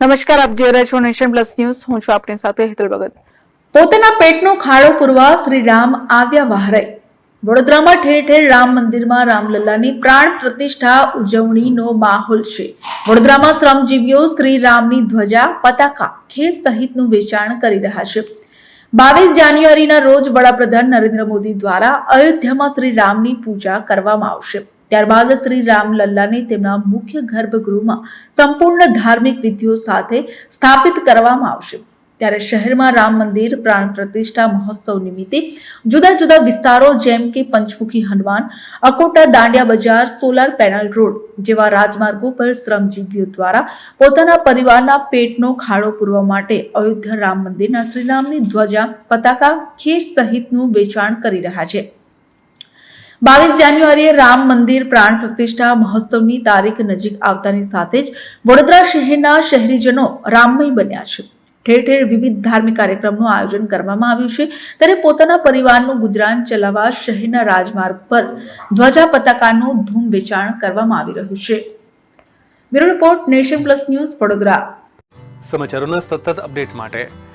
નમસ્કાર, આપ જોઈ રહ્યા છો નેશન પ્લસ ન્યૂઝ. હું છું આપની સાથે હેતલ ભગત. પોતાના પેટનો ખાડો પૂરવા શ્રી રામ આવ્યા વહારાઈ. વડોદરામાં ઠેર ઠેર રામ મંદિરમાં રામલલ્લાની પ્રાણ પ્રતિષ્ઠા ઉજવણીનો માહોલ છે. વડોદરામાં શ્રમજીવીઓ શ્રી રામની ધ્વજા, પતાકા, ખેસ સહિતનું વેચાણ કરી રહ્યા છે. બાવીસ જાન્યુઆરીના રોજ વડાપ્રધાન નરેન્દ્ર મોદી દ્વારા અયોધ્યામાં શ્રી રામની પૂજા કરવામાં આવશે. ત્યારબાદ શ્રી રામલલ્લાને તેમના મુખ્ય ગર્ભગૃહમાં સંપૂર્ણ ધાર્મિક વિધિઓ સાથે સ્થાપિત કરવામાં આવશે. ત્યારે શહેરમાં રામ મંદિર, પ્રાણ પ્રતિષ્ઠા મહોત્સવ નિમિત્તે જુદા જુદા વિસ્તારો જેમ કે પંચમુખી હનુમાન, અકોટા દાંડિયા બજાર, સોલાર પેનલ રોડ જેવા રાજમાર્ગો પર શ્રમજીવીઓ દ્વારા પોતાના પરિવારના પેટનો ખાડો પૂરવા માટે અયોધ્યા રામ મંદિરના શ્રીરામની ધ્વજા, પતાકા, ખેસ સહિતનું વેચાણ કરી રહ્યા છે. બાવીસ જાન્યુઆરીએ રામ મંદિર પ્રાણ પ્રતિષ્ઠા મહોત્સવની તારીખ નજીક આવતાની સાથે જ વડોદરા શહેરના શહેરીજનો રામમય બન્યા છે. ઠેર ઠેર વિવિધ ધાર્મિક કાર્યક્રમનું આયોજન કરવામાં આવ્યું છે. ત્યારે પોતાના પરિવારનું ગુજરાન ચલાવવા શહેરના રાજમાર્ગ પર ધ્વજા પતાકાનું ધૂમ વેચાણ કરવામાં આવી રહ્યું છે. Bureau report nation plus news Vadodara. સમાચારોના સતત અપડેટ માટે